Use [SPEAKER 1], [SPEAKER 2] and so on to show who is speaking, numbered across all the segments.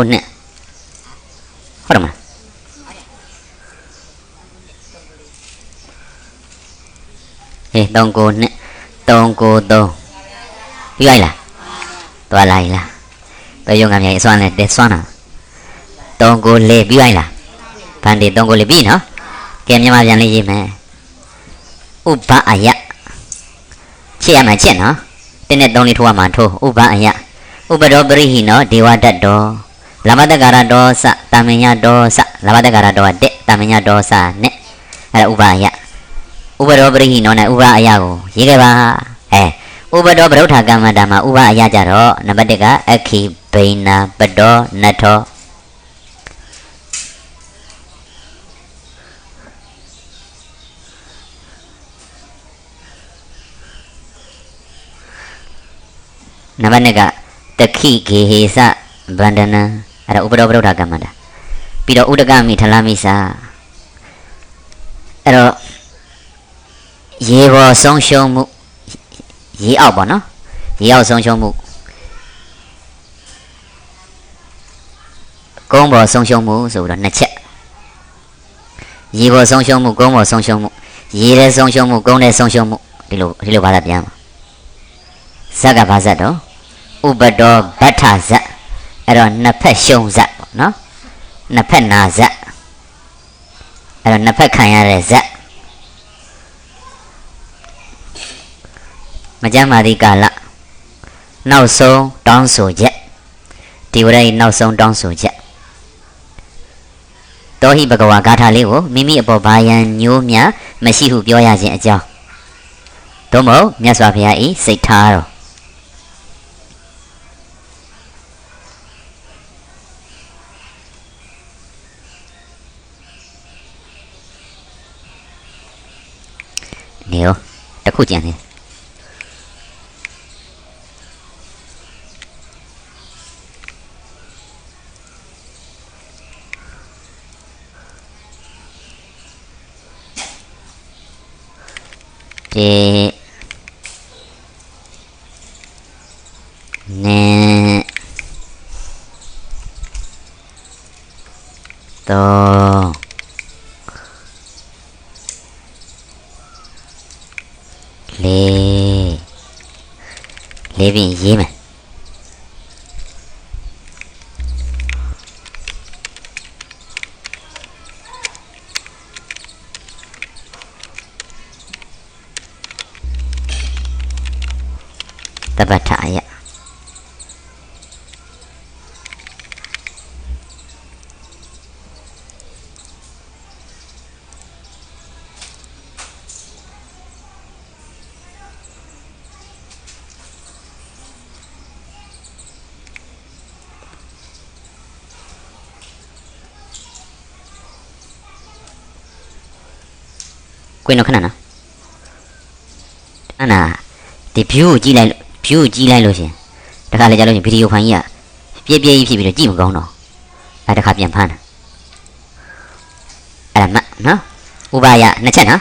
[SPEAKER 1] ကိုနှစ်ဟုတ်တယ်မလားဟေး3ကိုနှစ်3ကို3ပြီးလိုက်လားသွားလိုက်လားဘယ်ရုံကမြိုင်အစွမ်းလဲတဲစွမ်းတာ3ကို4ပြီးလိုက်လားဗန်ဒီ3ကို4ပြီးနော်ကဲမြန်မာပြန်လေးရေးမယ်ဥပအယချက်ရမှာချက်နော်တင်းနဲ့3လေးထိုးရမှာထိုးဥပအယဥပဒောပရိဟိနောဒေဝတတ်တော် လမတက္ကာရတောစတာမညတောစလမတက္ကာရတောကတက်တာမညတောစနဲ့အဲ့ဒါဥပအယဥပဒောပရိဟိနောနဲ့ဥပအယကိုရေးခဲ့ပါအဲဥပဒောပရုဋ္ဌကမ္မတာမှာဥပအယကြတော့နံပါတ်1ကအခီဘိနာပတောနထောနံပါတ်2ကတခိဂေဟေစဗန္ဒနံ အဲ့ဒါဥပဒောပရုဋ္ဌကမ္မတာပြီးတော့ဥဒကမိထလမိစာအဲ့တော့ရေပေါ်ဆုံးရှုံးမှုရေအောက်ပေါ့နော်ရေအောက်ဆုံးရှုံးမှုကုန်းပေါ်ဆုံးရှုံးမှုဆိုပြီးတော့နှစ်ချက်ရေပေါ်ဆုံးရှုံးမှုကုန်းပေါ်ဆုံးရှုံးမှုရေထဲဆုံးရှုံးမှုကုန်းထဲဆုံးရှုံးမှုဒီလိုဒီလိုဘာသာပြန်ပါဇက်ကဘာဇက်တော့ဥပဒောဗတ္ထဇတ် အဲ့တော့နှစ်ဖက်ရှုံးဇတ်ပေါ့နော်နှစ်ဖက်နာဇတ်အဲ့တော့နှစ်ဖက်ခံရတဲ့ဇတ်မကြမ်းမာသည့်ကာလနောက်ဆုံးတောင်းဆိုချက်ဒီဝရရဲ့နောက်ဆုံးတောင်းဆိုချက်တောဟိဘဂဝါဂါထာလေးကိုမိမိအပေါ်ဘာယံညိုးမြမရှိဟုပြောရခြင်းအကြောင်းသို့မဟုတ်မြတ်စွာဘုရားဤစိတ်ထားတော် နေရောတစ်ခုကြံနေဒီနေတော့လေး လေးပြင်ရေးမယ်တပတ်ထအယ ကွင်းတော့ခဏနော်အဲ့နာဒီ view ကိုကြည့်လိုက် view ကိုကြည့်လိုက်လို့ရှင်တခါလေကြာလို့ရှင်ဗီဒီယိုဖိုင်ကြီးကပြည့်ပြည့်ကြီးဖြစ်ပြီးတော့ကြည့်မကောင်းတော့အဲ့တခါပြန်ဖမ်းတာအဲ့ဒါမှတ်နော်ဥပါယနှစ်ချက်နော်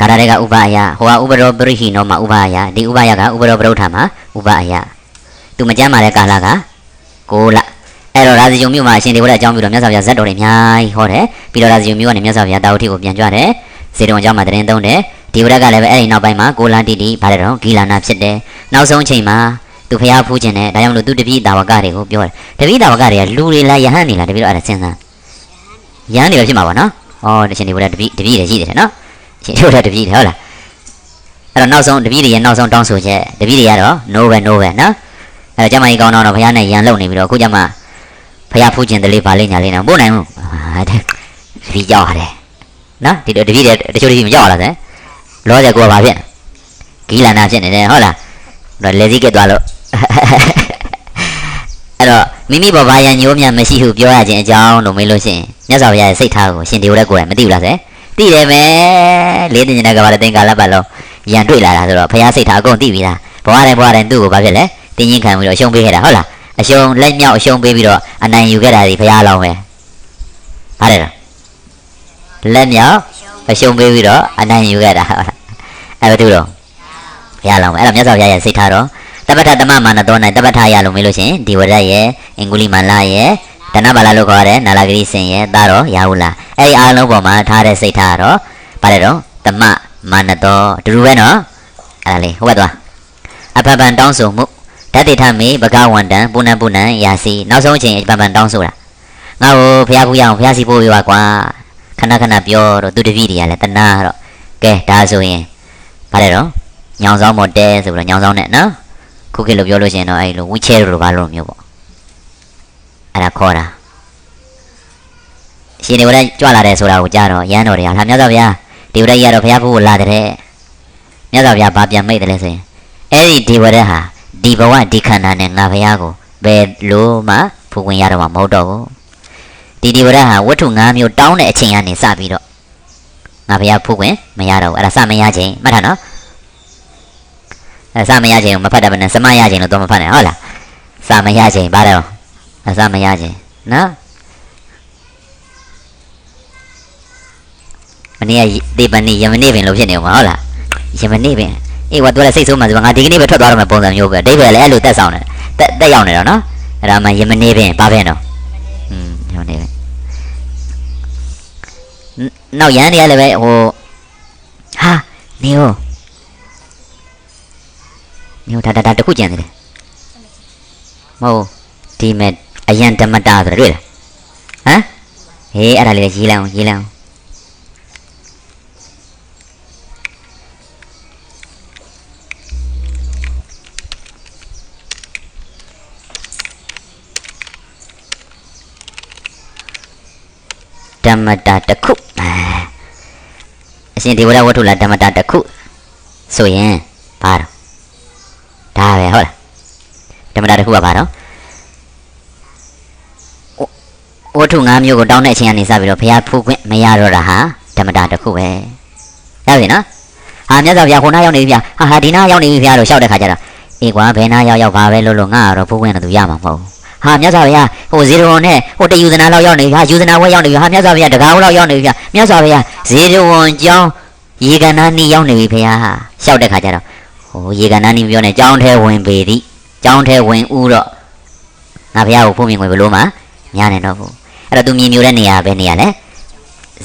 [SPEAKER 1] ကာရတွေကဥပါယဟိုကဥပရောပရိဟိနောမှာဥပါယဒီဥပါယကဥပရောပရုဋ္ဌာမှာဥပါယသူမကြမ်းပါတဲ့ကာလက6လအဲ့တော့ရာဇယုံမြို့မှာအရှင်ဒေဝရအကြောင်းပြုတော့မြတ်စွာဘုရားဇတ်တော်တွေအများကြီးဟောတယ်ပြီးတော့ရာဇယုံမြို့ကနေမြတ်စွာဘုရားတာဝတိကိုပြန်ကြွတယ် စေတုံအကြောင်းမှာတရင်သုံးတယ်ဒီဝရကလည်းပဲအဲ့ဒီနောက်ပိုင်းမှာကိုလန်တီတီဗါတယ်တော့ဂီလာနာဖြစ်တယ်နောက်ဆုံးအချိန်မှာသူဖျားဖူးခြင်းနဲ့ဒါကြောင့်မလို့သူတပည့်တာဝကတွေကိုပြောတယ်တပည့်တာဝကတွေကလူတွေလားယဟန်နေလားတပည့်တော့အဲ့ဒါစဉ်းစားယဟန်နေပဲဖြစ်မှာပါနော်ဩတရှင်ဒီဝရတပည့်တပည့်တွေရှိတယ်နော်ရှင်ဒီဝရတပည့်တွေဟုတ်လားအဲ့တော့နောက်ဆုံးတပည့်တွေရဲ့နောက်ဆုံးတောင်းဆိုချက်တပည့်တွေကတော့ no ပဲ no ပဲနော်အဲ့တော့ကျမကြီးကောင်းတော့ဖျားနဲ့ယန်လုံနေပြီးတော့အခုကျမှဖျားဖူးခြင်းတလေးဗာလေးညာလေးနော်ပို့နိုင်ဘူးဟာတဲ့တပည့်ကြောက်ရတယ် နော်ဒီတပည့်တွေတချို့တပည့်မကြောက်လားတဲ့လောဆယ်ကိုကဘာဖြစ်ဂီလန္နာဖြစ်နေတယ်ဟုတ်လားတော့လေစည်းကက်သွားလို့အဲ့တော့မိမိဘဘာယံညိုးမြမရှိဟုပြောရခြင်းအကြောင်းလို့မေးလို့ရှိရင်မြတ်စွာဘုရားရဲ့စိတ်ထားကိုရှင်ဒီလိုလည်းကိုယ်ကမသိဘူးလားဆယ်သိတယ်ပဲလေးတင်နေတဲ့ကဘာလဲတင်ကာလပတ်လုံးရန်တွေ့လာတာဆိုတော့ဘုရားစိတ်ထားအကုန်သိပြီလားဘဝတိုင်းဘဝတိုင်းသူ့ကိုဘာဖြစ်လဲတင်းရင်ခံပြီးတော့အရှုံးပေးခဲ့တာဟုတ်လားအရှုံးလက်မြောက်အရှုံးပေးပြီးတော့အနိုင်ယူခဲ့တာဒီဘုရားလောင်းပဲဗါတယ်လား လက်မြောက်အရှုံးပေးပြီးတော့အနိုင်ယူခဲ့တာဟုတ်လားအဲ့ဘာတူတော့ရလောင်ပဲအဲ့တော့မြတ်စွာဘုရားရဲ့စိတ်ထားတော့တပ္ပထတမမာနတော်၌တပ္ပထရလို့မေးလို့ရှရင်ဒီဝရရဲ့အင်္ဂုလိမာလရဲ့တဏ္ဍပါဠလို့ခေါ်တဲ့နာလာဂရိစင်ရဲ့သားတော်ရာဟုလာအဲ့ဒီအားလုံးပေါ်မှာထားတဲ့စိတ်ထားကတော့ပါတယ်တော့တမမာနတော်အတူတူပဲနော်အဲ့ဒါလေးဟုတ်ပါသွားအဖပန်တောင်းဆိုမှုဓတ္တိထမေဘဂဝန္တံပုဏ္ဏပုဏ္ဏံယာစီနောက်ဆုံးအချိန်အဖပန်တောင်းဆိုတာငါ့ကိုဖះဖူးရအောင်ဖះစီပို့ပေးပါကွာ ခဏခဏပြောတော့သူတပည့်တွေကလည်းတနာတော့ကဲဒါဆိုရင်ပါတယ်တော့ညောင်ဆောင်မတဲဆိုပြီးတော့ညောင်ဆောင်နဲ့နော်ခုခေတ်လိုပြောလို့ရှိရင်တော့အဲ့လိုဝီချဲလိုဘာလို့မျိုးပေါ့အဲ့ဒါခေါ်တာရှင်ဒီဝရကြွလာတယ်ဆိုတာကိုကြားတော့ရမ်းတော်တွေကဟာမြတ်စွာဘုရားဒီဝရကြီးကတော့ဘုရားဖို့လာတဲ့မြတ်စွာဘုရားဘာပြန်မိတ်တယ်လဲဆိုရင်အဲ့ဒီဒီဝရဟာဒီဘဝဒီခန္ဓာနဲ့ငါဘုရားကိုဘယ်လို့မှဖူဝင်ရတော့မှာမဟုတ်တော့ဘူး ဒီဒီဝရဟာဝတ္ထု၅မျိုးတောင်းတဲ့အချိန်ကနေစပြီးတော့ငါဘုရားဖူဝင်မရတော့ဘူးအဲ့ဒါစမရခြင်းမှတ်ထားနော်အဲ့စမရခြင်းကိုမဖတ်တတ်ဘဲနဲ့စမရခြင်းလို့တော့မဖတ်နဲ့ဟုတ်လားစမရခြင်းဘာလဲအစမရခြင်းနော်မနေ့ကဒီပန်နေယမနေ့ပင်လို့ဖြစ်နေမှာဟုတ်လားယမနေ့ပင်အေးကွာသူကလည်းစိတ်ဆိုးမှဆိုငါဒီကနေ့ပဲထွက်သွားတော့မယ်ပုံစံမျိုးပဲအတိတ်ပဲလည်းအဲ့လိုတက်ဆောင်တယ်တက်တက်ရောက်နေတော့နော်အဲ့ဒါမှယမနေ့ပင်ဘာပဲ တော့อืมယမနေ့ပင်နောက်ရန်တွေကလည်းပဲဟိုဟာနေဟိုနေဟိုဒါဒါဒါတခုကြံနေတယ်မဟုတ်ဒီမဲ့အယံဓမ္မတာဆိုတွေ့လားဟမ်ဟေးအဲ့ဒါလေးရေးလိုက်အောင်ရေးလိုက်အောင် ဓမ္မတာတစ်ခုအာအရှင်ဒေဝရဝတ္ထုလာဓမ္မတာတစ်ခုဆိုရင်ဘာတော့ဒါပဲဟုတ်လားဓမ္မတာတစ်ခုကဘာတော့ဝဝတ္ထု၅မျိုးကိုတောင်းတဲ့အချိန်ကနေစပြီးတော့ဘုရားဖူးခွင့်မရတော့တာဟာဓမ္မတာတစ်ခုပဲရပြီနော်ဟာမြတ်စွာဘုရားခုနရောက်နေပြီဗျာဟာဟာဒီနာရောက်နေပြီဗျာလို့ရှောက်တဲ့ခါကျတော့အေးကွာဘယ်နာရောက်ရောက်ပါပဲလို့လို့ငါကတော့ဖူးခွင့်တော့သူရမှာမဟုတ်ဘူး ဟာမြတ်စွာဘုရားဟိုဇေရဝံနဲ့ဟိုတယူဇနာလောက်ရောက်နေပြီဟာယူဇနာဝက်ရောက်နေပြီဟာမြတ်စွာဘုရားတကားဝက်လောက်ရောက်နေပြီဗျာမြတ်စွာဘုရားဇေရဝံကျောင်းရေကနာနီရောက်နေပြီဘုရားဟာရှောက်တဲ့ခါကျတော့ဟိုရေကနာနီပြောနေကျောင်းထဲဝင်ပေသည်ကျောင်းထဲဝင်ဥတော့ငါဘုရားကိုဖုံးမြင်ဝင်ဘလို့မှညာနေတော့ဘူးအဲ့တော့သူမြင်မျိုးတဲ့နေရာပဲနေရာလဲ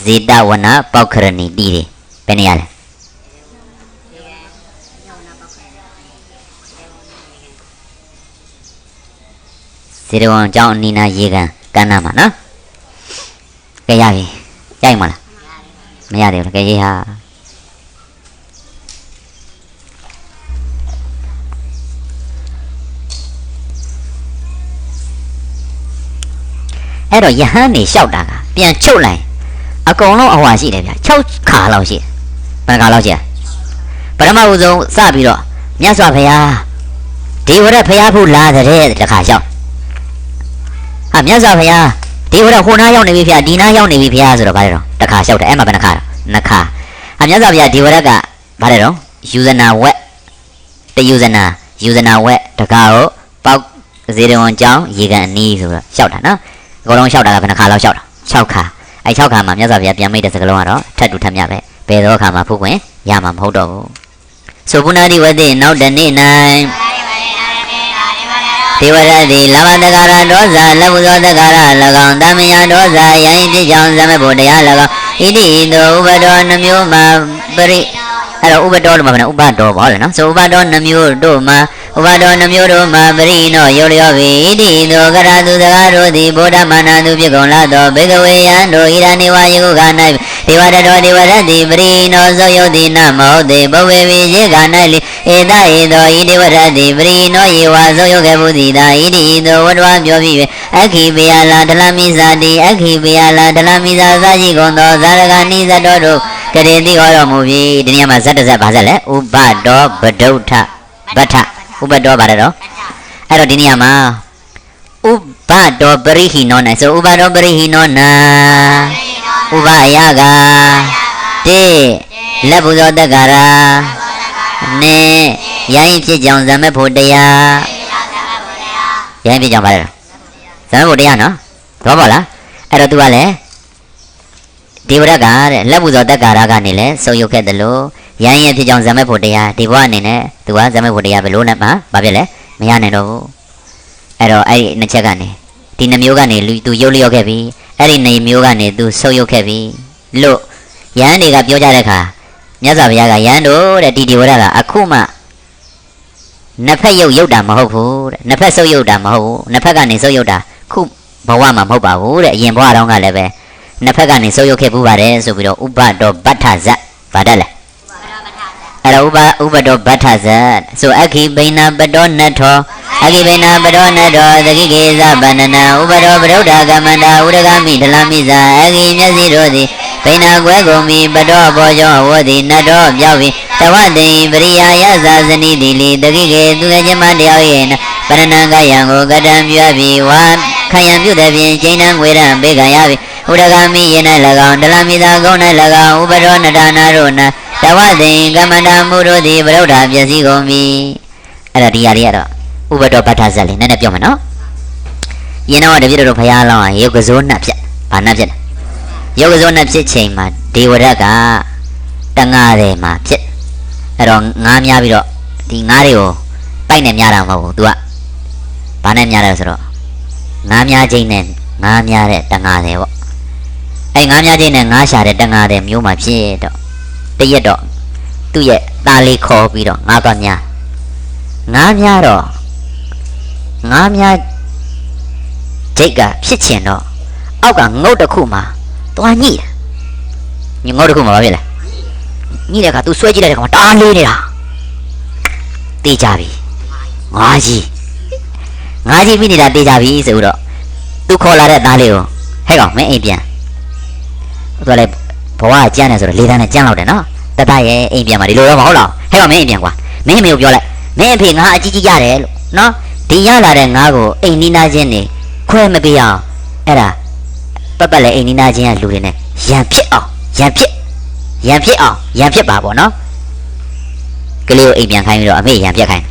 [SPEAKER 1] ဇေတဝနာပောက်ခရဏီတီတယ်ဘယ်နေရာလဲ ဇေရဝံကျောင်းအနီးနားရေကန်ကမ်းနားမှာနော်ကဲရပြီကြိုက်မလားမရသေးဘူးလားကဲရေးဟာအဲ့တော့ယဟန်နေလျှောက်တာကပြန်ချုပ်လိုက်အကုန်လုံးအဟွာရှိတယ်ဗျ6ခါလောက်ရှိတယ်ဘယ်ခါလောက်ရှိလဲပထမဦးဆုံးစပြီးတော့မြတ်စွာဘုရားဒီဝရဘုရားဖို့လာတဲ့တခါလျှောက် ဟာမြတ်စွာဘုရားဒီဘုရားဟိုနားရောက်နေပြီဖေဒီနားရောက်နေပြီဖေဆိုတော့ဗါတယ်တော့တစ်ခါလျှောက်တယ်အဲ့မှာဘယ်နှခါတော့နှစ်ခါဟာမြတ်စွာဘုရားဒီဘုရားကဗါတယ်တော့ယူဇနာဝက်တယူဇနာယူဇနာဝက်တကားကိုပေါက်ဇေရဝန်ကျောင်းရေကန်အနီးဆိုတော့လျှောက်တာနော်အကုန်လုံးလျှောက်တာကဘယ်နှခါလောက်လျှောက်တာ6ခါအဲ့6ခါမှာမြတ်စွာဘုရားပြန်မိတဲ့စကားလုံးကတော့ထပ်တူထပ်မြပဲဘယ်တော့ခါမှဖုတ်ခွင့်ရမှာမဟုတ်တော့ဘူးဆိုပုဏ္ဏတိဝတိနောက်တနေ့၌ ဒေဝရတိလမတကာရဒောဇာလက်ဘုသောတကာရ၎င်းတမယဒောဇာယိုင်ပြည့်ချောင်းဇမဘုတရား၎င်းဣတိဣတောဥပဒောနှမျိုးမှာပရိအဲ့တော့ဥပဒောလို့မှာပဲနော်ဥပဒောပေါ့လေနော်ဆိုဥပဒောနှမျိုးတို့မှာ ဥပဒောနှမျိုးတို့မှာပရိနောယောလျောပိဣတိဣတောကရတုစကားတို့သည်ဗုဒ္ဓမာနတုဖြစ်ကုန်လာသောဘေကဝေယံတို့ဣရနေဝယေကုခ၌ဒေဝရတောဒေဝရတိပရိနောဇောယုတိနမောတေဘဝေဝိယေက၌လိဧတဧတောဣဒေဝရတိပရိနောယေဝဇောယုကေဘုဒိတာဣတိဣတောဝတ္တဝပြောပြီးအခိပေယလာဒလမိဇာတိအခိပေယလာဒလမိဇာသာရှိကုန်သောဇာရကနိဇတောတို့ကရေတိဟောတော်မူပြီးဒီနေရာမှာဇတ်တစ်ဇတ်ပါဇတ်လဲဥပဒောဗဒုဋ္ဌဗတ္ထ ဥပဒောပါတယ်တော့အဲ့တော့ဒီနေရာမှာဥပဒောပရိဟိနော၌ဆိုဥပဒောပရိဟိနောနာဥပအယကတိလက်ဘုဇောတက္ကရာနေရိုင်းဖြစ်ကြောင်ဇမဖို့တရားရိုင်းဖြစ်ကြောင်ပါတယ်တော့ဇမဖို့တရားနော်သဘောပေါက်လားအဲ့တော့ तू ကလည်းဒီဝရကတဲ့လက်ဘုဇောတက္ကရာကနေလဲဆုံရုပ်ခဲ့တယ်လို့ ရိုင်းရဖြစ်ကြောင်ဇမဖို့တရားဒီဘဝအနေနဲ့ तू ကဇမဖို့တရားဘယ်လိုနဲ့မှမဖြစ်လဲမရနိုင်တော့ဘူးအဲ့တော့အဲ့ဒီနှစ်ချက်ကနေဒီနှမျိုးကနေလူသူရုပ်လျော့ခဲ့ပြီအဲ့ဒီနှမျိုးကနေသူဆုပ်ယုတ်ခဲ့ပြီလို့ယဟန်တွေကပြောကြတဲ့အခါမြတ်စွာဘုရားကယဟန်တို့တဲ့ဒီဒီဝရကအခုမှနှစ်ဖက်ရုပ်ရုပ်တာမဟုတ်ဘူးတဲ့နှစ်ဖက်ဆုပ်ယုတ်တာမဟုတ်ဘူးနှစ်ဖက်ကနေဆုပ်ယုတ်တာခုဘဝမှာမဟုတ်ပါဘူးတဲ့အရင်ဘဝတုန်းကလည်းပဲနှစ်ဖက်ကနေဆုပ်ယုတ်ခဲ့ပူပါတယ်ဆိုပြီးတော့ဥပတော်ဗတ္ထဇတ်ဗါတတ်လဲ အဲ့တော့ဥပဥပတော်ဗတ္ထဇတ်ဆိုအခိဘိနာပတောနထောအခိဘိနာပတောနထောသကိကေသဗန္နနာဥပတော်ပရုဒ္ဓကမန္တာဥဒဂမိဒလမိဇာအခိမျက်စိတို့သည်ဘိနာကွဲကုန်ပြီပတောဘောကြောဝောသည်နတ်တော်ပြောက်ပြီတဝတိပရိယာယဇာဇနိတိလီသကိကေသူငယ်ချင်းမတယောက်ရဲ့ပရဏံကယံကိုကတံပြပြီဝါခယံပြုတဲ့ဖြင့်ကျိန်းတံငွေရံပေကံရပြီဥဒဂမိယေ၌၎င်းဒလမိသာကုန်း၌၎င်းဥပတော်နဒါနာတို့နာ တဝတိကမန္တာမှုတို့သည်ပရုဒ္ဓပျက်စီးကုန်ပြီအဲ့ဒါဒီဟာတွေကတော့ဥပတော်ပဋ္ဌဇက်လေးနည်းနည်းပြောမယ်နော်ယင်းတော့တပြည့်တော်ဘုရားလောင်းရုပ်ကစိုးနှက်ဖြစ်ဘာနှက်ဖြစ်လဲရုပ်ကစိုးနှက်ဖြစ်ချိန်မှာဒေဝရတ်ကတငါတယ်မှာဖြစ်အဲ့တော့ငားများပြီးတော့ဒီငားတွေကိုပိုက်နဲ့များတာမဟုတ်ဘူး तू ကဘာနဲ့များတယ်ဆိုတော့ငားများချင်းနဲ့ငားများတဲ့တငါတယ်ပေါ့အဲ့ငားများချင်းနဲ့ငားရှာတဲ့တငါတယ်မျိုးမှာဖြစ်တော့ တရက်တော့သူ့ရဲ့သားလေးခေါ်ပြီးတော့ငါးကများငားများတော့ငားများဂျိတ်ကဖြစ်ချင်တော့အောက်ကငုတ်တစ်ခုမှာသွားညှိတယ်ညငုတ်တစ်ခုမှာဘာဖြစ်လဲညှိတဲ့အခါ तू ဆွဲကြည့်လိုက်တဲ့အခါမှာတအားလေးနေတာတေးကြပြီငါးကြီးငါးကြီးမိနေတာတေးကြပြီဆိုတော့ तू ခေါ်လာတဲ့သားလေးကိုဟဲ့ကောင်မင်းအိမ်ပြန်သူကလည်း ဘဝကကြမ်းတယ်ဆိုတော့လေးတန်းနဲ့ကြမ်းလောက်တယ်နော်တတရဲ့အိမ်ပြန်มาဒီလိုတော့မဟုတ်လားဟဲ့ကောင်မင်းအိမ်ပြန်ကွာမင်းအမေကိုပြောလိုက်မင်းအဖေငါအကြီးကြီးရတယ်လို့နော်ဒီရလာတဲ့ငါကိုအိမ်နီးနားချင်းနေခွဲမပေးအောင်အဲ့ဒါပတ်ပတ်လေအိမ်နီးနားချင်းကလူတွေနဲ့ရံဖြစ်အောင်ရံဖြစ်ရံဖြစ်အောင်ရံဖြစ်ပါပေါ့နော်ကလေးကိုအိမ်ပြန်ခိုင်းပြီးတော့အမေရံပြက်ခိုင်း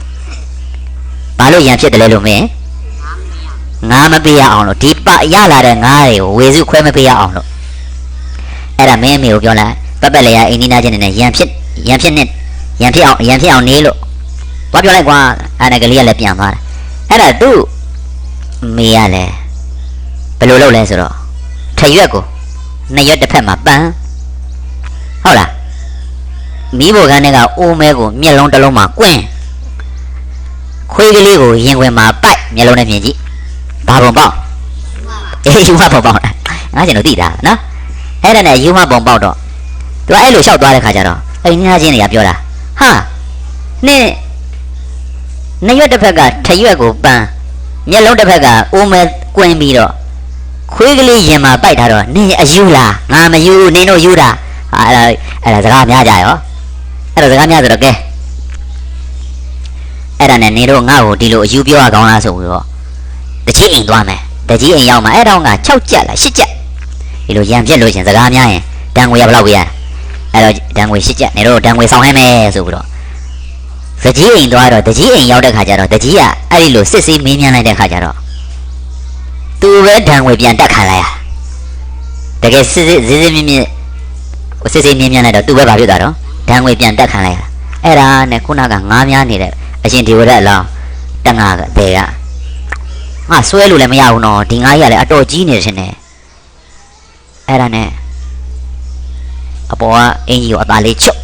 [SPEAKER 1] ဘာလို့ရံဖြစ်တယ်လဲလို့မင်းငါမပေးရအောင်လို့ဒီပရလာတဲ့ငါးတွေကိုဝေစုခွဲမပေးရအောင်လို့ အဲ့ဒါမင်းအမေကိုပြောလိုက်ပတ်ပတ်လေရအိမ်နီးနားချင်းတွေနဲ့ရံဖြစ်ရံဖြစ်နဲ့ရံဖြစ်အောင်ရံဖြစ်အောင်နေလို့ဘာပြောလိုက်ကွာအဲ့ဒါကလေးကလည်းပြန်သွားတယ်အဲ့ဒါသူ့မေကလည်းဘယ်လိုလုပ်လဲဆိုတော့ထရွက်ကိုနှစ်ရွက်တစ်ဖက်မှာပန်းဟုတ်လားမိဘကန်းတွေကအိုးမဲကိုမျက်လုံးတစ်လုံးမှာကွင်းခွေးကလေးကိုရင်ခွင်မှာပိုက်မျက်လုံးနဲ့မြင်ကြည့်ဘာပုံပေါက်အေးယူမပုံပေါက်ငါကျင်တို့သိတာနော် အဲ့ဒါနဲ့ယူမပုံပေါက်တော့သူအဲ့လိုလျှောက်သွားတဲ့ခါကျတော့အိမ်ငါချင်းတွေကပြောတာဟာနင်းနှစ်ရွက်တစ်ဖက်ကထရွက်ကိုပန်းမျက်လုံးတစ်ဖက်ကအိုးမဲကွင်းပြီးတော့ခွေးကလေးရင်မှာပိုက်ထားတော့နင်းအယူလားငါမယူနင်းတို့ယူတာဟာအဲ့ဒါအဲ့ဒါစကားများကြရောအဲ့ဒါစကားများဆိုတော့ကဲအဲ့ဒါနဲ့နင်းတို့ငါ့ကိုဒီလိုအယူပြောရကောင်းလားဆိုပြီးတော့တကြီးအိမ်သွားမယ်တကြီးအိမ်ရောက်မှာအဲ့တော့ငါ6ကြက်လား10ကြက် ဒီလိုရံပြက်လို့ရှင်စကားများရင်တန်ငွေရဘယ်လောက်ပေးရအဲ့တော့တန်ငွေ10ကြက်နင်တို့တန်ငွေဆောင်ဟဲမယ်ဆိုပြီးတော့တကြီးအိမ်သွားတော့တကြီးအိမ်ရောက်တဲ့ခါကျတော့တကြီးကအဲ့ဒီလိုစစ်ဆေးမင်းမြန်းလိုက်တဲ့ခါကျတော့သူပဲတန်ငွေပြန်တက်ခံလိုက်ရတကယ်စစ်စစ်စစ်စစ်မြင့်မြင့်စစ်စစ်မြင်းမြန်းလိုက်တော့သူပဲဘာဖြစ်သွားတော့ဒဏ်ငွေပြန်တက်ခံလိုက်ရတာအဲ့ဒါနဲ့ခုနကငားများနေတဲ့အရှင်ဒီဝရအလောင်းတက်ငါကတဲ့ကငါဆွဲလို့လည်းမရဘူးနော်ဒီငါးကြီးကလည်းအတော်ကြီးနေတယ်ရှင်နဲ့ အဲ့ဒါနဲ့အပေါ်ကအင်ကြီးကိုအသားလေးချုပ်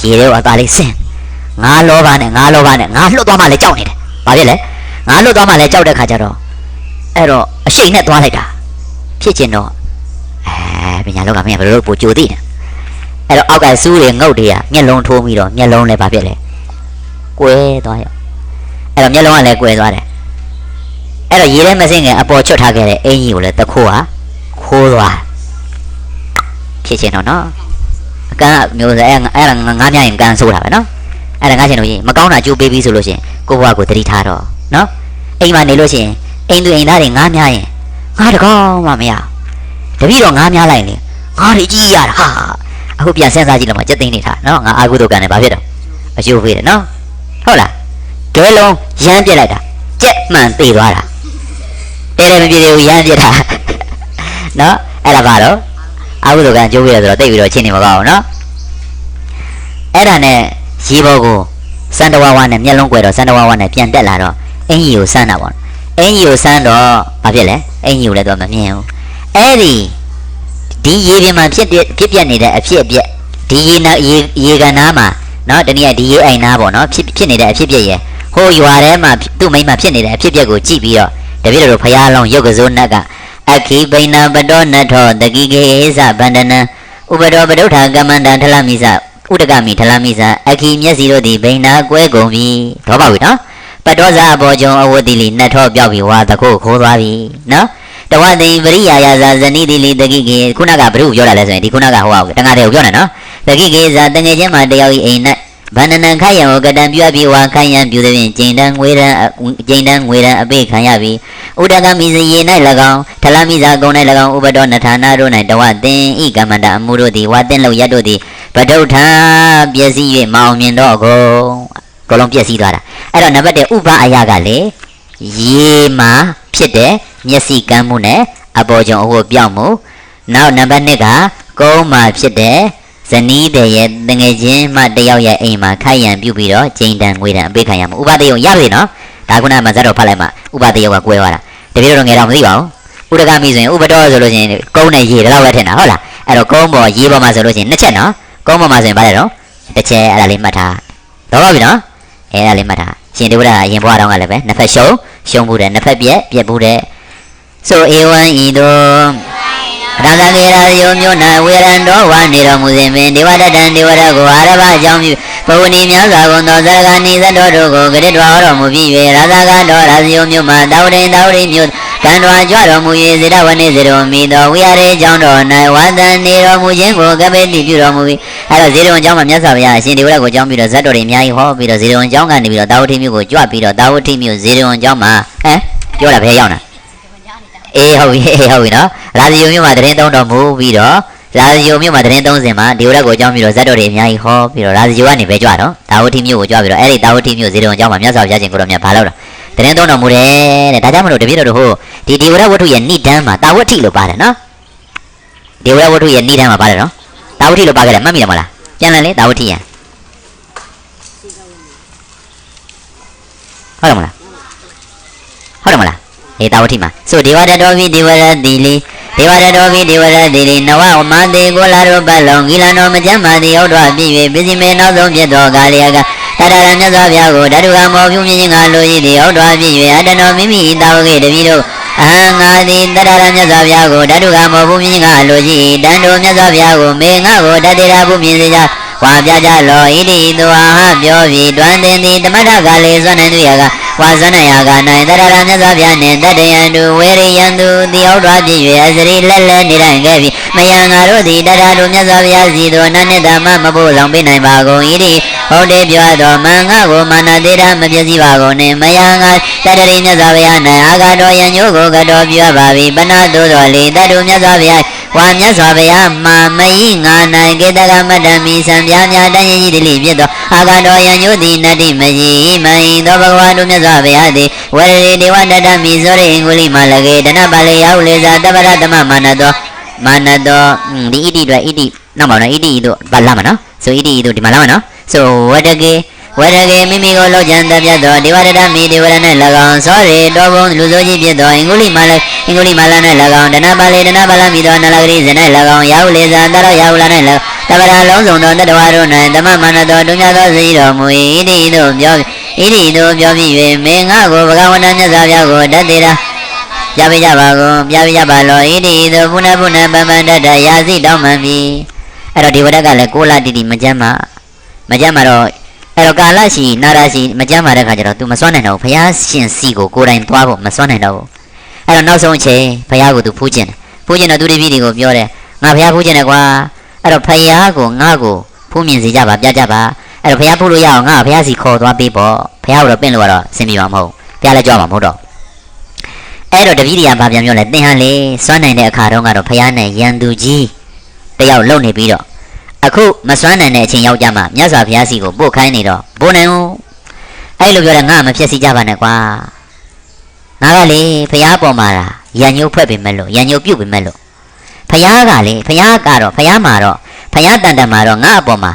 [SPEAKER 1] ရေတွေကိုအသားလေးဆင်းငါလောဘနဲ့ငါလောဘနဲ့ငါလွတ်သွားမှလည်းကြောက်နေတယ်ဘာဖြစ်လဲငါလွတ်သွားမှလည်းကြောက်တဲ့ခါကျတော့အဲ့တော့အရှိန်နဲ့သွားလိုက်တာဖြစ်ကျင်တော့အဲပညာလောကမင်းကဘယ်လိုလုပ်ပို့ကြိုသိတယ်အဲ့တော့အောက်ကစူးတွေငုတ်တွေကမျက်လုံးထိုးပြီးတော့မျက်လုံးလည်းဘာဖြစ်လဲကွဲသွားရောအဲ့တော့မျက်လုံးကလည်းကွဲသွားတယ်အဲ့တော့ရေထဲမစင်းခင်အပေါ်ချွတ်ထားခဲ့တဲ့အင်ကြီးကိုလည်းတခိုးဟာခိုးသွား ဖြစ်ချင်တော့နော်အကန်းကမျိုးစဲအဲ့အဲ့ဒါငါးမြရင်ကန်ဆိုးတာပဲနော်အဲ့ဒါငါချင်လို့ရှိရင်မကောင်းတာကြိုးပေးပြီးဆိုလို့ရှိရင်ကိုဘွားကိုတတိထားတော့နော်အိမ်မှာနေလို့ရှိရင်အိမ်သူအိမ်သားတွေငားများရင်ငားတကောင်းမှမရတပည့်တော်ငားများလိုက်လေငားတွေကြီးရတာဟာအခုပြန်စဉ်းစားကြည့်လို့မှစက်သိန်းနေထားနော်ငါအာကုသိုလ်ကံနဲ့ဘာဖြစ်တော့အကျိုးပေးတယ်နော်ဟုတ်လားကဲလုံးရမ်းပြစ်လိုက်တာကြက်မှန်သေးသွားတာတဲတယ်မပြေသေးဘူးရမ်းပြစ်တာနော်အဲ့ဒါဘာတော့ အာကုသိုလ်ကံကျိုးပေးတယ်ဆိုတော့တိတ်ပြီးတော့ချင်းနေမှာပါဘူးနော်အဲ့ဒါနဲ့ရေဘောကိုစန္ဒဝါဝါနဲ့မျက်လုံးကွယ်တော့စန္ဒဝါဝါနဲ့ပြန်တက်လာတော့အင်ကြီးကိုစမ်းတာပေါ့အင်ကြီးကိုစမ်းတော့ဘာဖြစ်လဲအင်ကြီးကိုလည်းတော့မမြင်ဘူးအဲ့ဒီဒီရေပြင်မှာဖြစ်တဲ့ဖြစ်ပြက်နေတဲ့အဖြစ်အပျက်ဒီရေနာရေရေကန်နားမှာနော်တနည်းအားဒီရေအိမ်နားပေါ့နော်ဖြစ်ဖြစ်နေတဲ့အဖြစ်အပျက်ရဲ့ဟိုရွာထဲမှာသူ့မိန်းမဖြစ်နေတဲ့အဖြစ်အပျက်ကိုကြည့်ပြီးတော့တပည့်တော်ဖရာလောင်းရုပ်ကစိုးနတ်က အခီဘိဏပတောနထောတကိကေသဗန္ဒနံဥပဒောပဒုဋ္ဌာကမ္မန္တံထလမိစဥဒကမိထလမိစအခီမျက်စီတို့သည်ဘိဏကွဲကုန်ပြီတော့ပါပြီနော်ပတောဇာအဘောကျုံအဝတိလီနှစ်ထောပြောက်ပြီးဝါတခုခိုးသွားပြီနော်တဝတိပရိယာယဇာဇနိတိလီတကိကေခုနကဘုရုပြောတာလဲဆိုရင်ဒီခုနကဟိုကတန်ခါတဲ့ကိုပြောနေနော်တကိကေဇာတငယ်ချင်းမှာတယောက်ဤအိမ်နဲ့ ဗန္ဒနံခိုင်ယံကိုကတံပြပြီးဝါခိုင်ယံပြုသည်ဖြင့်ကျိန်တန်းငွေတန်းကျိန်တန်းငွေတန်းအပိခံရပြီဥဒကမိစရေ၌၎င်းထလမိစာကုံ၌၎င်းဥပဒောနဌာနတို့၌တဝတင်ဤကမ္မန္တအမှုတို့သည်ဝါတင်လို့ရတို့သည်ပဒုဋ္ဌာပျက်စီး၍မအောင်မြင်တော့ကုန်အကုန်လုံးပျက်စီးသွားတာအဲ့တော့နံပါတ်1ဥပအယကလေရေမှာဖြစ်တဲ့မျက်စိကမ်းမှုနဲ့အပေါ်ကျုံအဝတ်ပြောင်းမှုနောက်နံပါတ်2ကကုန်းမှာဖြစ်တဲ့ ဇနီးတဲ့ရဲ့တငယ်ချင်းမှတယောက်ရဲ့အိမ်မှာခိုက်ရန်ပြုတ်ပြီးတော့ကျိန်တန်ငွေတန်အပေးခံရမှုဥပဒေယုံရပြီနော်ဒါခုနကမဇတ်တော်ဖတ်လိုက်မှဥပဒေယုံကကွဲသွားတာတပည့်တော်ငယ်တော့မသိပါဘူးဥဒကမိဆိုရင်ဥပတော်ဆိုလို့ရှိရင်ကုန်းနဲ့ရေတော့ပဲထင်တာဟုတ်လားအဲ့တော့ကုန်းပေါ်ရေပေါ်မှာဆိုလို့ရှိရင်နှစ်ချက်နော်ကုန်းပေါ်မှာဆိုရင်ဗါတယ်တော့တစ်ချက်အဲ့ဒါလေးမှတ်ထားတော့ပါပြီနော်အဲ့ဒါလေးမှတ်ထားရှင်ဒေဝရအရင်ဘွားတော့ကလည်းပဲနှစ်ဖက်ရှုံးရှုံးမှုတယ်နှစ်ဖက်ပြက်ပြက်မှုတယ်ဆိုဧဝံဤသို့ ရာဇဂေရာယောမျိုးနာဝေရံတော်ဝါနေတော်မူစဉ်ပင်ဒေဝရတံဒေဝရကိုအာရဘအကြောင်းပြုဘဝနီများစွာကုန်သောဇရဂာနိဇတ်တော်တို့ကိုဂရစ်တော်တော်မူပြီး၍ရာဇဂါတော်ရာဇယောမျိုးမှာတာဝရိန်တာဝရိမျိုးကံတော်ကြွတော်မူ၍ဇေဒဝနေဇေတော်မိတော်ဝိရရေအကြောင်းတော်၌ဝါသန်နေတော်မူခြင်းကိုကပိတိပြုတော်မူပြီးအဲ့တော့ဇေဒဝန်အကြောင်းမှာမြတ်စွာဘုရားအရှင်ဒေဝရကိုအကြောင်းပြီးတော့ဇတ်တော်တွေအများကြီးဟောပြီးတော့ဇေဒဝန်အကြောင်းကနေပြီးတော့တာဝတိမျိုးကိုကြွပြီးတော့တာဝတိမျိုးဇေဒဝန်အကြောင်းမှာဟမ်ပြောတာဘယ်ရောက်နာ အေးဟုတ်ပြီအေးဟုတ်ပြီနော်ရာဇယုံမျိုးမှာတရင်သုံးတော်မူပြီးတော့ရာဇယုံမျိုးမှာတရင်သုံးစင်မှာဒေဝရကိုအကြောင်းပြီးတော့ဇတ်တော်တွေအများကြီးဟောပြီးတော့ရာဇယုံကနေပဲကြွတော့တာဝတိမျိုးကိုကြွပြီးတော့အဲ့ဒီတာဝတိမျိုးဇေဒဝန်အကြောင်းမှာမြတ်စွာဘုရားရှင်ကိုတော်မြတ်ဘာလို့လဲတရင်သုံးတော်မူတယ်တဲ့ဒါကြောင့်မလို့တပည့်တော်တို့ဟိုဒီဒေဝရဝတ္ထုရဲ့ဏိဒန်းမှာတာဝတိလို့ပါတယ်နော်ဒေဝရဝတ္ထုရဲ့ဏိဒန်းမှာပါတယ်နော်တာဝတိလို့ပါခဲ့တယ်မှတ်မိတယ်မလားကျန်တယ်လေတာဝတိရဟုတ်တယ်မလားဟုတ်တယ်မလား အေးတာဝတိမှာဆိုဒေဝရတော်ပြီဒေဝရတိလီဒေဝရတော်ပြီဒေဝရတိလီနဝမတေကိုလာတို့ပတ်လုံးဂီလန်တော်မကြမ်းမာတိဟုတ်တော်ပြည့်၍ပစ္စည်းမေနောက်ဆုံးဖြစ်တော်ကာလျာကတတရမြတ်စွာဘုရားကိုဓာတုကမောပြုမြင့်ခြင်းကလိုရှိသည်ဟုတ်တော်ပြည့်၍အတ္တတော်မိမိတာဝကေတပည့်တို့အဟံငါသည်တတရမြတ်စွာဘုရားကိုဓာတုကမောပြုမြင့်ခြင်းကလိုရှိတန်တော်မြတ်စွာဘုရားကိုမေငါကိုတတရာပြုမြင့်စေကြဝါပြကြလောဣတိတောဟပြောပြီးတွန်တင်သည်တမထကလေးစွမ်းနိုင်သူရက ဝါဇနယာကနိုင်တရရမြတ်စွာဘုရားနှင့်တတယံတုဝေရိယံတုတိဟုတ်တော်ပြည့်၍အစရိလက်လက်နေတိုင်းခဲ့ပြီးမယံငါတို့သည်တရတို့မြတ်စွာဘုရားစီသို့နတ်နှစ်သမမဖို့ဆောင်ပေးနိုင်ပါကုန်၏ဒီဟုတ်တယ်ပြောတော်မင်္ဂကိုမာနသေးတာမပြည့်စည်ပါကုန်နှင့်မယံငါတတရိမြတ်စွာဘုရား၌အာဂတော်ယံညို့ကိုကတော်ပြပါပြီပနာသို့တော်လေတတုမြတ်စွာဘုရား ဝါမြတ်စွာဘုရားမာမယိငါနိုင်ကေတကမတ္တမိစံပြားများတန်ရင်ကြီးတိလိဖြစ်သောအာဂတော်ယံညို့သည်နတ္တိမယိမယိသောဘဂဝါတို့မြတ်စွာဘုရားသည်ဝရရေဒေဝတတမိဇောရိအင်္ဂုလိမလကေတနပါလေယဟုလေသာတပရတမမာနတောမာနတောဒီဣတိတို့ဣတိနောက်ပါတော့ဣတိတို့ဘာလာမနော်ဆိုဣတိတို့ဒီမှာလာမနော်ဆိုဝတကေ ဝရကေမိမိကိုလောက်ချန်တပြတ်သောဒေဝရတမိဒေဝရ၌၎င်းသောရေတောဘုံလူစိုးကြီးဖြစ်သောအင်္ဂုလိမလအင်္ဂုလိမလ၌၎င်းဒနပါလေဒနပါလမိသောနလဂရိဇ၌၎င်းယာဟုလေသာတရယာဟုလ၌၎င်းတပရလုံးစုံသောတတဝါတို့၌တမမနတောဒုညသောစီတော်မူ၏ဣတိတို့ပြောဣတိတို့ပြောပြီး၍မေငါကိုဘဂဝန္တမြတ်စွာဘုရားကိုတတ်သေးတာပြပြကြပါကုန်ပြပြကြပါလောဣတိတို့ပုဏ္ဏပုဏ္ဏပမ္ပန္တတရာစီတောင်းမှန်ပြီအဲ့တော့ဒီဝရကလည်းကိုလာတိတိမကြမ်းမမကြမ်းမတော့ အဲ့တော့ကာလရှိနာရရှိမကြမ်းပါတဲ့ခါကျတော့ तू မစွမ်းနိုင်တော့ဘူးဘုရားရှင်စီကိုကိုယ်တိုင်သွားဖို့မစွမ်းနိုင်တော့ဘူးအဲ့တော့နောက်ဆုံးအချိန်ဘုရားကို तू ဖူးကျင်တယ်ဖူးကျင်တော့သူတိပိတွေကိုပြောတယ်ငါဘုရားဖူးကျင်တယ်ကွာအဲ့တော့ဘုရားကိုငါ့ကိုဖူးမြင်စေကြပါပြကြပါအဲ့တော့ဘုရားဖူးလို့ရအောင်ငါဘုရားစီခေါ်သွားပေးပေါ့ဘုရားကတော့ပင့်လို့ကတော့အဆင်ပြေမှာမဟုတ်ဘုရားလည်းကြွမှာမဟုတ်တော့အဲ့တော့တပည့်တွေကဗာပြန်ပြောလဲသင်ဟာလေစွမ်းနိုင်တဲ့အခါတုန်းကတော့ဘုရားနဲ့ရန်သူကြီးတယောက်လုံနေပြီးတော့ အခုမစွမ်းနိုင်တဲ့အချိန်ရောက်ကြမှာမြတ်စွာဘုရားစီကိုပို့ခိုင်းနေတော့ဘိုးနိုင်ဦးအဲ့လိုပြောတယ်ငါမဖြစ်စီကြပါနဲ့ကွာငါကလေဘုရားပေါ်မှာလားရန်ညိုးဖွဲ့ပေမဲ့လို့ရန်ညိုးပြုတ်ပေမဲ့လို့ဘုရားကလေဘုရားကတော့ဘုရားမှာတော့ဘုရားတန်တန်မှာတော့ငါအပေါ်မှာ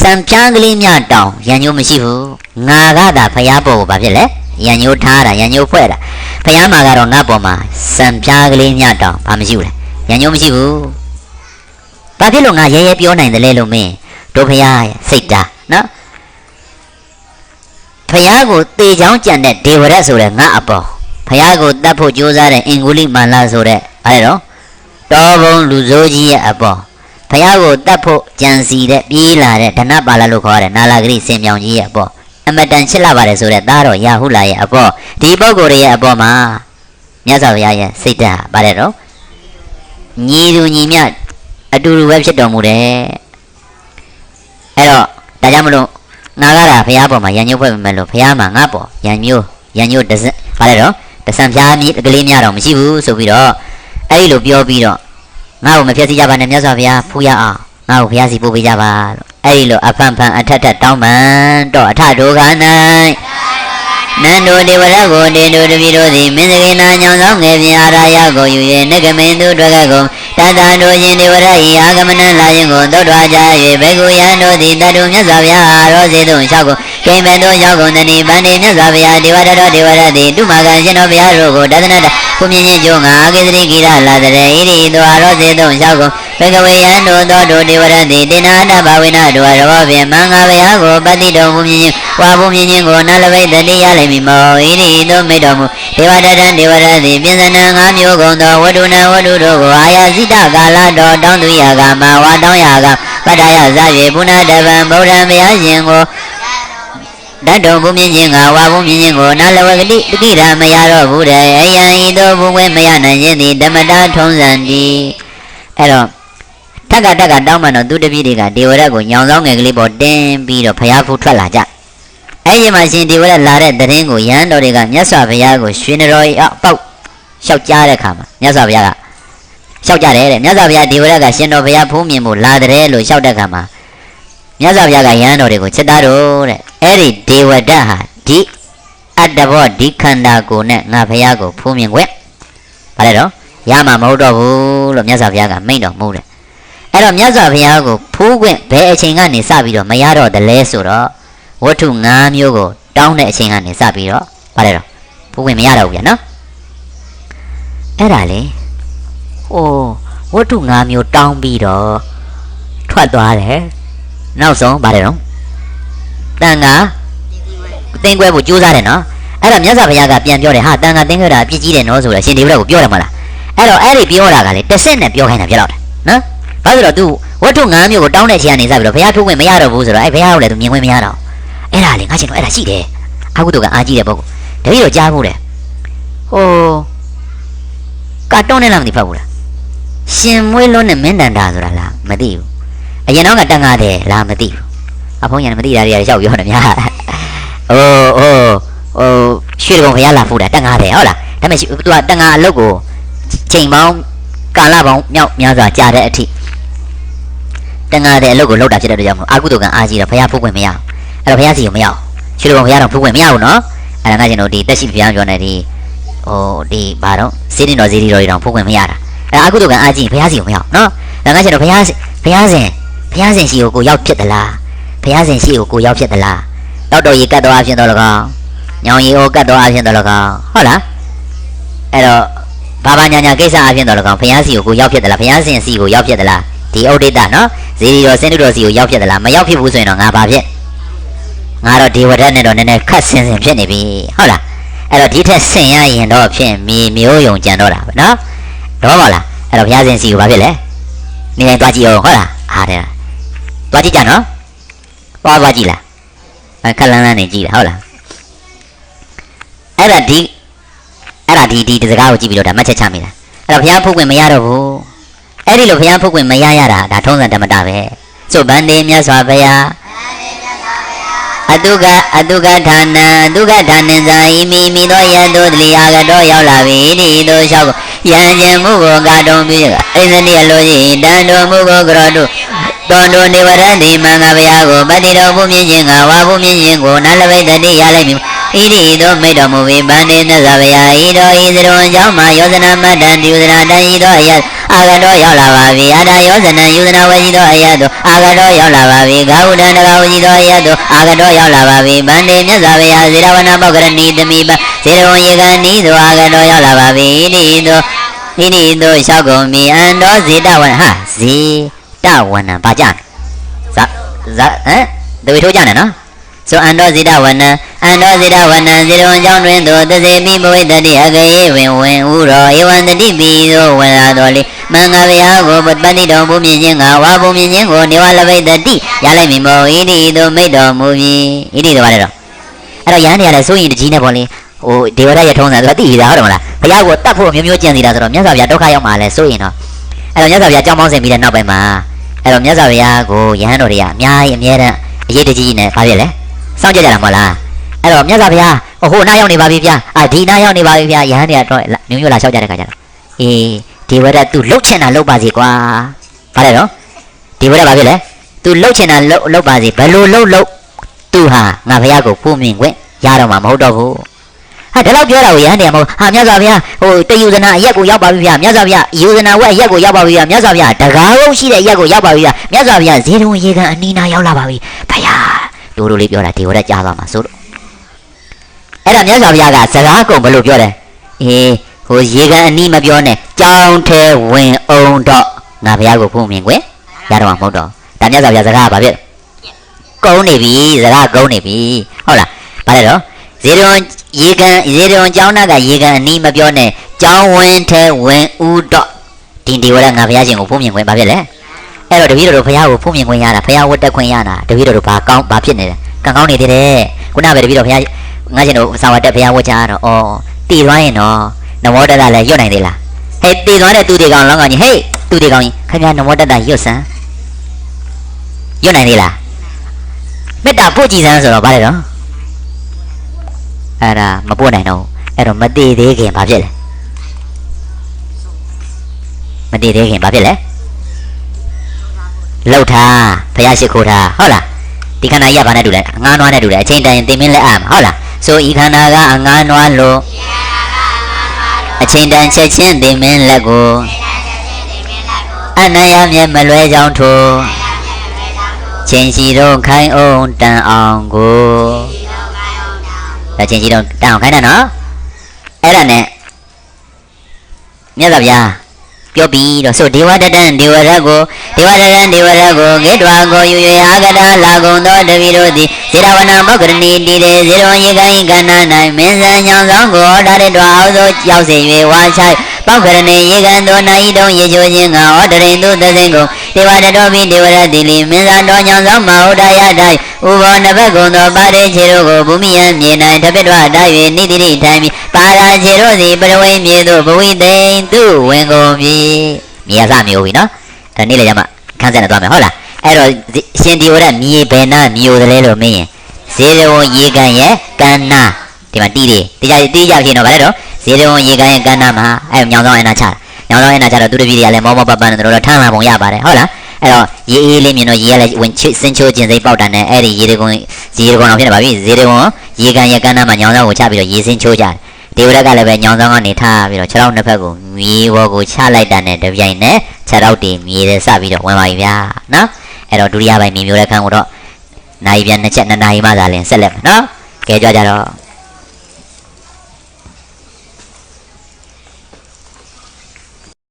[SPEAKER 1] စံပြားကလေးမြတောင်ရန်ညိုးမရှိဘူးငါကသာဘုရားပေါ်ကိုဘာဖြစ်လဲရန်ညိုးထားတာရန်ညိုးဖွဲ့တာဖယားမှာကတော့ငါ့ပေါ်မှာစံပြားကလေးညတောင်ဘာမရှိဘူးလေရန်ညိုးမရှိဘူး ဘာဖြစ်လို့ငါရဲရဲပြောနိုင်တယ်လဲလို့မင်းတို့ဖယားရဲ့စိတ်တာနော်ဖယားကိုတေချောင်းကြံတဲ့ဒေဝရက်ဆိုတဲ့ငါအပေါ်ဖယားကိုတတ်ဖို့ကြိုးစားတဲ့အင်္ဂုလိမာလာဆိုတဲ့ဘာလဲတော့တော်ဘုံလူစိုးကြီးရဲ့အပေါ်ဖယားကိုတတ်ဖို့ကြံစီတဲ့ပြေးလာတဲ့ဒနပါလာလို့ခေါ်ရတဲ့နာလာဂရိစင်မြောင်ကြီးရဲ့အပေါ်အမတန်ချစ်လာပါတယ်ဆိုတဲ့သားတော်ရာဟုလာရဲ့အပေါ်ဒီပုဂ္ဂိုလ်ရဲ့အပေါ်မှာမြတ်စွာဘုရားရဲ့စိတ်ဓာတ်ဟာဗါတယ်တော့ညီသူညီမျှ အတူတူပဲဖြစ်တော်မူတယ်အဲ့တော့ဒါကြောင့်မလို့ငါကတာဘုရားပေါ်မှာရန်ညှို့ဖွဲ့မယ်လို့ဘုရားမှာငါပေါ်ရန်ညှို့ရန်ညှို့တစဗါတယ်တော့တဆံပြားမြစ်ကလေးများတော့မရှိဘူးဆိုပြီးတော့အဲ့ဒီလိုပြောပြီးတော့ငါ့ကိုမဖြတ်စီကြပါနဲ့မြတ်စွာဘုရားဖူးရအောင်ငါ့ကိုဘုရားစီပို့ပေးကြပါလို့အဲ့ဒီလိုအဖန်ဖန်အထက်ထက်တောင်းပန်တော့အထဒုက္ခ၌နန္ဒိုဒေဝရကိုတေတုတပိတို့သည်မင်းစကိနာညောင်ဆောင်ငယ်ပြင်အာရယကိုယူ၍နဂမင်းသူတွက်ကကုန် တတန်တို့ရှင်ဒေဝရဤအာဂမနလာရင်ကိုတောထွားကြ၍ဘေကုယံတို့သည်တတုမြတ်စွာဘုရားရောစေတုံလျှောက်ကိုကိမ္မတို့ရောက်ကုန်သည်ဗန္ဒီမြတ်စွာဘုရားဒေဝရတော်ဒေဝရသည်တုမကံရှင်တော်ဘုရားတို့ကိုတသနတကုမြင့်ချင်းကျိုးငါအကိသတိကိရလာတဲ့ဣရိတောရောစေတုံလျှောက်ကုန် ဘေကဝေယံတို့သောတို့ဒေဝရသည်တေနာတဘဝိနာတို့ရောဖြင့်မင်္ဂဘုရားကိုပတိတော်မူမြင့်ချင်းဝါဘုမြင့်ချင်းကိုနလဘိတ်တတိရလိမ့်မည်မောဣရိတောမိတ်တော်မူဒေဝတတံဒေဝရသည်ပြင်စနံငါးမျိုးကုန်သောဝတ္ထုနံဝတ္ထုတို့ကိုအာယာစိတကာလတော်တောင်းသူရာကမဝါတောင်းရာကပတ္တယဇ၍ပုဏ္ဏတပံဗုဒ္ဓံဘုရားရှင်ကိုတတ်တော်ဘုမြင့်ချင်းကဝါဘုမြင့်ချင်းကိုနာလဝကတိတကိရမရတော့ဘူးတဲ့အယံဤသို့ဘုဝဲမရနိုင်ခြင်းသည်ဓမ္မတာထုံးစံတည်းအဲ့တော့ တက်ကတက်ကတောင်းမှတော့သူတပည့်တွေကဒေဝရက်ကိုညောင်ဆောင်ငယ်ကလေးပေါ်တင်းပြီးတော့ဖျားဖူးထွက်လာကြအဲ့ဒီမှာရှင်ဒေဝရက်လာတဲ့တရင်ကိုရဟန်းတော်တွေကမြတ်စွာဘုရားကိုရွှေနရော်အောက်ပေါက်လျှောက်ကြားတဲ့ခါမှာမြတ်စွာဘုရားကလျှောက်ကြတယ်တဲ့မြတ်စွာဘုရားဒီဝရကရှင်တော်ဘုရားဖုံးမြင်ဖို့လာတယ်လို့လျှောက်တဲ့ခါမှာမြတ်စွာဘုရားကယဟန်တော်တွေကိုချက်သားတော်တဲ့အဲ့ဒီဒေဝဒတ်ဟာဒီအတ္တဘောဒီခန္ဓာကိုယ်နဲ့ငါဘုရားကိုဖုံးမြင်ခွင့်ဗါလဲတော့ရမှာမဟုတ်တော့ဘူးလို့မြတ်စွာဘုရားကမိန့်တော်မူတယ် အဲ့တော့မြတ်စွာဘုရားကိုဖူးခွင့်ဘယ်အချိန်ကနေစပြီးတော့မရတော့တလဲဆိုတော့ဝတ္ထု၅မျိုးကိုတောင်းတဲ့အချိန်ကနေစပြီးတော့ဗါလဲတော့ဖူးခွင့်မရတော့ဘူးဗျာနော်အဲ့ဒါလေ။အိုးဝတ္ထု၅မျိုးတောင်းပြီးတော့ထွက်သွားတယ်။နောက်ဆုံးဗါတယ်နော်။တန်ကတင်းခွဲဖို့ကြိုးစားတယ်နော်။အဲ့တော့မြတ်စွာဘုရားကပြန်ပြောတယ်ဟာတန်ကတင်းခွဲတာအပြစ်ကြီးတယ်နော်ဆိုတော့ရှင်ဒေဝရကိုပြောတယ်မဟုတ်လား။အဲ့တော့အဲ့ဒီပြောတာကလေတစ်စက်နဲ့ပြောခိုင်းတာဖြစ်တော့တယ်နော်။ ဘာဖြစ်လို့သူဝတ္ထု9မျိုးကိုတောင်းတဲ့ချိန်ကနေစပြီးတော့ဘုရားထုတ်ဝင်မရတော့ဘူးဆိုတော့အဲဘုရားကိုလည်းသူမြင်ဝင်မရတော့အဲ့ဒါလေငါချင်းတော့အဲ့ဒါရှိတယ်အာဟုတုကအာကြီးတဲ့ပုဂ္ဂိုလ်တပည့်တော်ကြားဖို့တယ်ဟိုကာတွန်းနဲ့လားမသိဖတ်ဘူးလားရှင်မွေးလုံးနဲ့မင်းတန်တာဆိုတာလားမသိဘူးအရင်တော့ကတန်ငါတယ်လားမသိဘူးအဖုံးရံမသိတာတွေကရောက်ပြောနေများအိုးအိုးဟိုရွှေကုံဘုရားလာဖို့တာတန်ငါတယ်ဟုတ်လားဒါပေမဲ့သူကတန်ငါအလုပ်ကိုချိန်ပေါင်းကာလပေါင်းမြောက်များစွာကြာတဲ့အထိ တန်ငါတယ်အလုတ်ကိုလောက်တာဖြစ်တဲ့အတွက်ကြောင့်အာကုတုကံအာကြီးတော့ဘုရားဖူးခွင့်မရအောင်အဲ့တော့ဘုရားစီကိုမရအောင်ရွှေကုံဘုရားတော့ဖူးခွင့်မရဘူးနော်အဲ့ဒါကကျွန်တော်ဒီတက်ရှိဘုရားပြောနေဒီဟိုဒီဘာတော့စေးတင်တော်စေးတီတော်တွေတောင်ဖူးခွင့်မရတာအဲအကုသိုလ်ကအာကြည့်ဘုရားစီကိုမရောက်နော်ဒါမှကျတော့ဘုရားဘုရားရှင်ဘုရားရှင်ရှိကိုကိုရောက်ဖြစ်သလားဘုရားရှင်ရှိကိုကိုရောက်ဖြစ်သလားတောက်တော်ကြီးကတ်တော်အဖြစ်တော်လကောင်ညောင်ရီအိုကတ်တော်အဖြစ်တော်လကောင်ဟုတ်လားအဲ့တော့ဘာဘာညာညာကိစ္စအဖြစ်တော်လကောင်ဘုရားစီကိုကိုရောက်ဖြစ်သလားဘုရားရှင်စီကိုရောက်ဖြစ်သလား ဒီဥဒိတနော်ဇီရီတော်စင်တုတော်စီကိုရောက်ဖြစ်သလားမရောက်ဖြစ်ဘူးဆိုရင်တော့ငါဘာဖြစ်ငါတော့ဒေဝဒတ်နဲ့တော့နည်းနည်းခတ်ဆင်ဆင်ဖြစ်နေပြီဟုတ်လားအဲ့တော့ဒီထက်ဆင်ရရင်တော့ဖြင့်မြေမျိုးယုံကြံတော့တာပဲနော်တော့ပါလားအဲ့တော့ဘုရားရှင်စီကိုဘာဖြစ်လဲနေရင်တွားကြည့်အောင်ဟုတ်လားအားတဲ့တွားကြည့်ကြနော်တွားသွားကြည့်လားအဲခက်လန်းလန်းနေကြည့်လားဟုတ်လားအဲ့ဒါဒီအဲ့ဒါဒီဒီဒီစကားကိုကြည့်ပြီးတော့ဒါမှတ်ချက်ချမိတာအဲ့တော့ဘုရားဖုတ်ခွင့်မရတော့ဘူး အဲ့ဒီလိုဘုရားဖုတ်ခွင့်မရရတာဒါထုံးစံဓမ္မတာပဲစို့ဗန္ဒီမြတ်စွာဘုရားအတုကအတုကဌာနံအတုကဌာနံဇာဤမိမိသောယတုတလီအာကတော့ရောက်လာပြီဒီတို့လျှောက်ယံကျင်မှုကိုကာတုံပြုရအိသတိအလိုရှိတန်တော်မှုကိုကရောတုတောတုနေဝရတိမင်္ဂဘုရားကိုပတိတော်ဘုမြင့်ခြင်းကဝါဘုမြင့်ခြင်းကိုနာလဘိတ္တိရလိုက်မည် ဣဣတိသောမိတ်တော်မူပြီးဗန္တိသစ္စာဗျာဤတော်ဤသရွန်ကြောင့်မှာယောဇနာမတ္တံဒီယုဇနာတန်ဤတော်အယတ်အာဂတောရောက်လာပါပြီအတာယောဇနံယုဇနာဝစီတော်အယတ်တို့အာဂတောရောက်လာပါပြီဂါဟုတံတဂဝစီတော်အယတ်တို့အာဂတောရောက်လာပါပြီဗန္တိမြတ်စွာဘုရားဇေရဝနာပောက္ကရဏီတမိပဇေရဝံယေကဏီတို့အာဂတောရောက်လာပါပြီဣတိသောဣတိသောလျှောက်ကုန်ပြီအန္တောဇေတဝနဟာဇေတဝနံပါကြဇဇဟမ်တဝေထိုးကြတယ်နော် ဆိုအန္တောဇိတဝနံအန္တောဇိတဝနံဇေရဝံကြောင့်တွင်သို့သစေမိဘဝိတတိအကယေဝင်ဝင်ဥရောဧဝံတတိပိသောဝင်လာတော်လေမင်္ဂဗျာကိုပတ္တိတော်ဘုမြင့်ခြင်းကဝါဘုမြင့်ခြင်းကိုနေဝလဘိတတိရလိုက်မိမောဣတိသောမိတ်တော်မူပြီဣတိတော်ပါတယ်တော့အဲ့တော့ရဟန်းတွေကလည်းစိုးရင်တကြီးနဲ့ပေါ့လေဟိုဒေဝရရထုံးတာသူကသိရတာဟုတ်တယ်မလားဘုရားကိုတတ်ဖို့မျိုးမျိုးကြံစီတာဆိုတော့မြတ်စွာဘုရားဒုက္ခရောက်မှာလဲစိုးရင်တော့အဲ့တော့မြတ်စွာဘုရားကြောင်းပေါင်းစင်ပြီးတဲ့နောက်ပိုင်းမှာအဲ့တော့မြတ်စွာဘုရားကိုယဟန်တော်တွေကအများကြီးအများတန်းအရေးတကြီးနဲ့ဗာပြည့်လဲ စောင့်ကြကြတာမဟုတ်လားအဲ့တော့မြတ်စွာဘုရားဟိုနားရောက်နေပါပြီဗျာအာဒီနားရောက်နေပါပြီဗျာယဟန်တွေကတော့မျိုးမျိုးလာလျှောက်ကြတဲ့ခါကျတော့အေးဒီဝရသူလှုပ်ချင်တာလှုပ်ပါစေကွာဗါလဲတော့ဒီဝရဘာဖြစ်လဲသူလှုပ်ချင်တာလှုပ်လှုပ်ပါစေဘယ်လိုလှုပ်လှုပ်သူဟာငါဘုရားကိုပူမြင်ခွင့်ရတော့မှာမဟုတ်တော့ဘူးဟာဒါတော့ပြောတာကိုယဟန်တွေမဟုတ်ဟာမြတ်စွာဘုရားဟိုတယူဇနာအရက်ကိုရောက်ပါပြီဗျာမြတ်စွာဘုရားယူဇနာဝက်အရက်ကိုရောက်ပါပြီဗျာမြတ်စွာဘုရားတကားဟုတ်ရှိတဲ့အရက်ကိုရောက်ပါပြီဗျာမြတ်စွာဘုရားဇေရုံရေကန်အနီးနားရောက်လာပါပြီဘုရား တိုးတိုးလေးပြောတာဒီဝရက်ကြားသွားမှာဆိုလို့အဲ့ဒါမြတ်စွာဘုရားကစကားကုန်ဘယ်လိုပြောတယ်အေးဟိုရေကန်အနီးမပြောနဲ့ကြောင်းထဲဝင်အောင်တော့ငါဘုရားကိုဖုံးမြင်ကွယ်ရတော့မှာမဟုတ်တော့ဒါမြတ်စွာဘုရားစကားကဘာဖြစ်ကုန်းနေပြီစကားကုန်းနေပြီဟုတ်လားဗါလဲတော့ဇေရွန်ရေကန်ဇေရွန်ကျောင်းသားကရေကန်အနီးမပြောနဲ့ကျောင်းဝင်းထဲဝင်ဦးတော့ဒီဒီဝရက်ငါဘုရားရှင်ကိုဖုံးမြင်ကွယ်ဘာဖြစ်လဲ အဲ့တော့တပည့်တော်တို့ဘုရားကိုဖုံးမြင်ခွင့်ရတာဘုရားဝတ်တက်ခွင့်ရတာတပည့်တော်တို့ဘာကောင်းဘာဖြစ်နေလဲကံကောင်းနေသေးတယ်ခုနကပဲတပည့်တော်ဘုရားငါကျင်တို့စာဝတ်တက်ဘုရားဝတ်ချတော့ဩတည်သွားရင်တော့နမောတတလည်းရွတ်နိုင်သေးလားဟဲ့တည်သွားတဲ့သူတွေကောင်လောင်းကောင်ကြီးဟေးသူတွေကောင်ကြီးခင်ဗျာနမောတတရွတ်စမ်းရွတ်နိုင်သေးလားမေတ္တာပို့ကြည်စမ်းဆိုတော့ဗါလေတော့အဲ့ဒါမပို့နိုင်တော့ဘူးအဲ့တော့မတည်သေးခင်ဘာဖြစ်လဲမတည်သေးခင်ဘာဖြစ်လဲ လှုပ်ထားဘုရားရှိခိုးထားဟုတ်လားဒီခန္ဓာကြီးကဘာနဲ့တူလဲငါးနွားနဲ့တူတယ်အချိန်တိုင်းတင်မင်းလက်အမဟုတ်လားဆိုဤခန္ဓာကအငါးနွားလို့အချိန်တိုင်းချက်ချင်းတင်မင်းလက်ကိုအနန္ယမြဲမလွဲကြောင်းထိုးချင်းစီတော့ခိုင်းအောင်တန်အောင်ကိုဒါချင်းစီတော့တန်အောင်ခိုင်းတယ်နော်အဲ့ဒါနဲ့မြတ်စွာဘုရား ပြောပြီးတော့ဆိုဒေဝတတံဒေဝရတ်ကိုဒေဝရရံဒေဝရကိုဂေတဝါကိုယူ၍အာဂတလာကုံသောတပိတို့သည်ဇေရဝနာမောက္ကရဏီတည်တဲ့ဇေရောယေကိုင်းကဏ္ဍ၌မင်းစံညောင်ဆောင်ကိုဒါရတော်အောက်သို့ကြောက်စေ၍ဝါချိုက် ပောက္ကရဏီယေကံသောနိုင်တုံရေချိုခြင်းကဩတရင်သူသစိန်ကိုဒေဝတတော်ပြီးဒေဝရတိလီမင်းစံတော်ညောင်ဆောင်မဟုတ်တရားတိုင်းဥဘောနဘကုံသောပါရိခြေတို့ကိုဘူမိယံမြေ၌တပိတော်တိုက်၍နိတိရိထိုင်ပြီးပါရာခြေတို့သည်ပရဝိမြေသို့ဘဝိသိန်သူဝင်ကုန်ပြီမြေရစမျိုးပြီနော်ဒါနေ့လည်းရမှခန်းစက်နဲ့သွားမယ်ဟုတ်လားအဲ့တော့ဇေရှင်ဒီဝရမြေဘယ်နာမြေတယ်လဲလို့မင်းရင်ဇေရဝံရေကန်ရဲ့ကန္နာ ဒီမှာတီးတယ်တရားတီးကြဖြစ်တော့ဗါလဲတော့ဇေရဝံရေကန်ရဲ့ကန္နာမှာအဲ့ညောင်ဆောင်အနာချတာညောင်ဆောင်အနာချတော့သူတပည့်တွေကလည်းမောမောပပနဲ့တို့တော့ထမ်းလာပုံရပါတယ်ဟုတ်လားအဲ့တော့ရေအေးလေးမြင်တော့ရေကလည်းဝင်ချစ်စင်ချိုးခြင်းစိတ်ပေါက်တာနဲ့အဲ့ဒီရေတကုံဇေရကုံအောင်ဖြစ်နေပါပြီဇေရကုံရေကန်ရဲ့ကန္နာမှာညောင်ဆောင်ကိုချပြီးတော့ရေစင်ချိုးကြတယ်ဒေဝရကလည်းပဲညောင်ဆောင်ကနေထားပြီးတော့ခြေထောက်နှစ်ဖက်ကိုမြေပေါ်ကိုချလိုက်တာနဲ့တပြိုင်နက်ခြေထောက်တွေမြေထဲစပြီးတော့ဝင်ပါပြီဗျာနော်အဲ့တော့ဒုတိယပိုင်းမြေမျိုးတဲ့ခန်းကိုတော့နိုင်ပြန်နှစ်ချက်နှစ်နာရီမှသာလင်ဆက်လက်မယ်နော်ကဲကြွကြတော့